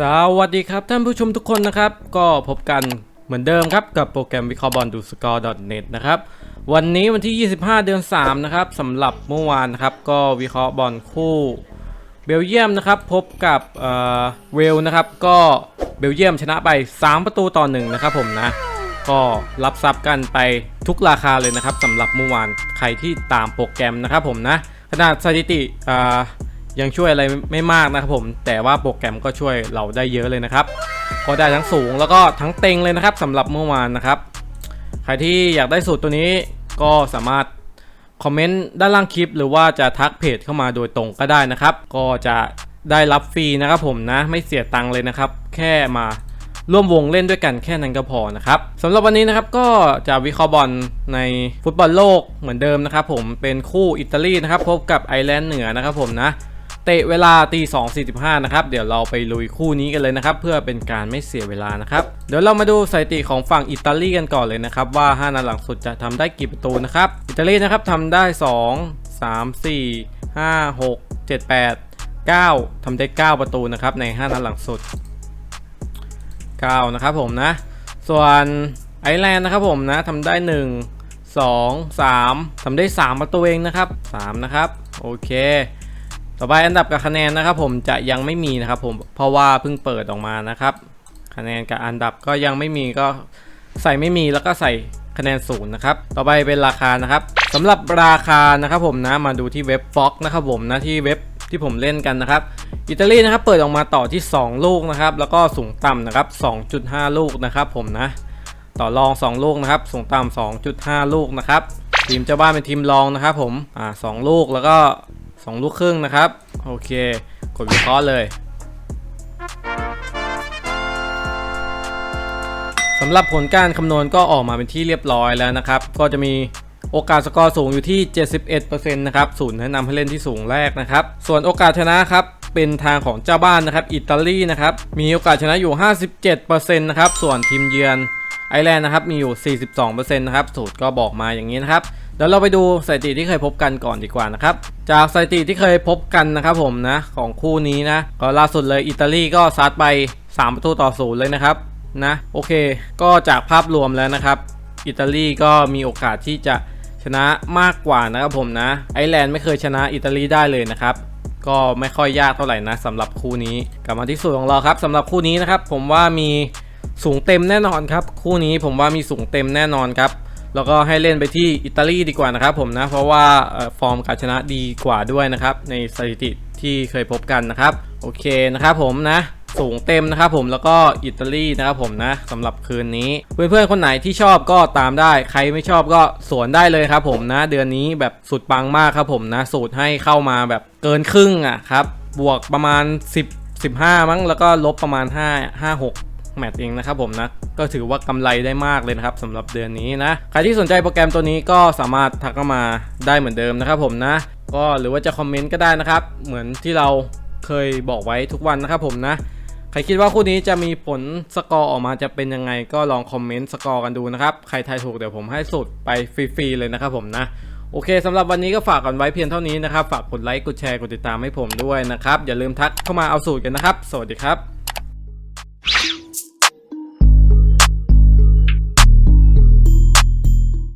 สวัสดีครับท่านผู้ชมทุกคนนะครับ ก็พบกันเหมือนเดิมครับ กับโปรแกรมวิเคราะห์บอลดูสกอร์ .net นะครับ วันนี้วันที่ 25 เดือน 3 นะครับสำหรับเมื่อวานนะครับ ก็วิเคราะห์บอลคู่เบลเยียมนะครับ พบกับเออเวลนะครับ ก็เบลเยียมชนะไป 3 ประตูต่อหนึ่งนะครับผมนะ ก็รับทรัพย์กันไปทุกราคาเลยนะครับสำหรับเมื่อวานใครที่ตามโปรแกรมนะครับผมนะขนาดสถิติอ่า ยังช่วยอะไรไม่มากนะครับผม แต่ว่าโปรแกรมก็ช่วยเราได้เยอะเลยนะครับก็ได้ทั้งสูงแล้วก็ทั้งเต็งเลยนะครับสำหรับเมื่อวานนะครับ ใครที่อยากได้สูตรตัวนี้ก็สามารถคอมเมนต์ด้านล่างคลิป หรือว่าจะทักเพจเข้ามาโดยตรงก็ได้นะครับ ก็จะได้รับฟรีนะครับผมนะไม่เสียตังค์เลยนะครับ แค่มาร่วมวงเล่นด้วยกันแค่นั้นก็พอนะครับสำหรับวันนี้นะครับก็จะวิเคราะห์บอลในฟุตบอลโลกเหมือนเดิมนะครับผมเป็นคู่อิตาลีนะครับพบกับไอร์แลนด์เหนือนะครับผมนะ เตะเวลาตี2.45นะครับเดี๋ยวเราไปลุยคู่นี้กันเลยนะครับเพื่อเป็นการไม่เสียเวลานะครับเดี๋ยวเรามาดูสถิติของฝั่งอิตาลีกันก่อนเลยนะครับว่า 5นัดหลังสุดจะทำได้กี่ประตูนะครับอิตาลีนะครับทำได้ 2 3 4 5 6 7 8 9ทำได้ 9 ประตูนะครับใน 5นัดหลังสุด 9 นะครับผมนะ ส่วนไอร์แลนด์นะครับผมนะทำได้ 1 2 3ทำได้ 3 ประตูเองนะครับ 3 นะครับ โอเค ต่อไปอันดับกับคะแนนนะครับ ผมจะยังไม่มีนะครับ ผมเพราะว่าเพิ่งเปิดออกมานะครับ คะแนนกับอันดับก็ยังไม่มีก็ใส่ไม่มีแล้วก็ใส่คะแนนศูนย์นะครับ ต่อไปเป็นราคานะครับสำหรับราคานะครับ ผมนะมาดูที่เว็บฟ็อกนะครับผมนะที่เว็บที่ผมเล่นกันนะครับอิตาลีนะครับเปิดออกมาต่อที่ 2 ลูกนะครับแล้วก็สูงต่ำนะครับ 2.5 ลูกนะครับ ผมนะ ต่อรอง 2 ลูกนะครับ สูงต่ำ2.5 ลูกนะครับทีมเจ้าบ้านเป็นทีมรองนะครับ ผมอ่าสองลูกแล้วก็ 2ลูกครึ่งนะครับ โอเค กดวิเคราะห์เลยสำหรับผลการคำนวณก็ออกมาเป็นที่เรียบร้อยแล้วนะครับ ก็จะมีโอกาสสกอร์สูงอยู่ที่ 71%นะครับศูนย์แนะนำให้เล่นที่สูงแรกนะครับ ส่วนโอกาสชนะครับเป็นทางของเจ้าบ้านนะครับ อิตาลีนะครับ มีโอกาสชนะอยู่ 57%นะครับ ส่วนทีมเยือนไอร์แลนด์นะครับ มีอยู่ 42%นะครับ สูตรก็บอกมาอย่างนี้นะครับ ดี๋ยวเราไปดูสถิติที่เคยพบกันก่อนดีกว่านะครับ จากสถิติที่เคยพบกันนะครับผมนะของคู่นี้นะ ก็ล่าสุดเลยอิตาลีก็ซัดไป 3 ประตูต่อศูนย์เลยนะครับนะโอเค ก็จากภาพรวมแล้วนะครับ อิตาลีก็มีโอกาสที่จะชนะมากกว่านะครับผมนะ ไอแลนด์ไม่เคยชนะอิตาลีได้เลยนะครับ ก็ไม่ค่อยยากเท่าไหร่นะสำหรับคู่นี้กลับมาที่สูตรของเราครับสำหรับคู่นี้นะครับผมว่ามีสูงเต็มแน่นอนครับ คู่นี้ผมว่ามีสูงเต็มแน่นอนครับ แล้วก็ให้เล่นไปที่อิตาลีดีกว่านะครับผมนะเพราะว่าฟอร์มการชนะดีกว่าด้วยนะครับในสถิติที่เคยพบกันนะครับโอเคนะครับผมนะสูงเต็มนะครับผมแล้วก็อิตาลีนะครับผมนะสำหรับคืนนี้ เพื่อนๆคนไหนที่ชอบก็ตามได้ ใครไม่ชอบก็สวนได้เลยครับผมนะ เดือนนี้แบบสุดปังมากครับผมนะ สูตรให้เข้ามาแบบเกินครึ่งอะครับบวกประมาณ 10 15 มั้งแล้วก็ลบประมาณ 5 5 6 แมตช์เองนะครับผมนะ ก็ถือว่ากำไรได้มากเลยนะครับสำหรับเดือนนี้นะ ใครที่สนใจโปรแกรมตัวนี้ก็สามารถทักเข้ามาได้เหมือนเดิมนะครับผมนะ ก็หรือว่าจะคอมเมนต์ก็ได้นะครับ เหมือนที่เราเคยบอกไว้ทุกวันนะครับผมนะใครคิดว่าคู่นี้จะมีผลสกอร์ออกมาจะเป็นยังไงก็ลองคอมเมนต์สกอร์กันดูนะครับ ใครทายถูกเดี๋ยวผมให้สุดไปฟรีๆเลยนะครับผมนะ โอเคสำหรับวันนี้ก็ฝากกันไว้เพียงเท่านี้นะครับ ฝากกดไลค์กดแชร์กดติดตามให้ผมด้วยนะครับ อย่าลืมทักเข้ามาเอาสูตรกันนะครับ สวัสดีครับ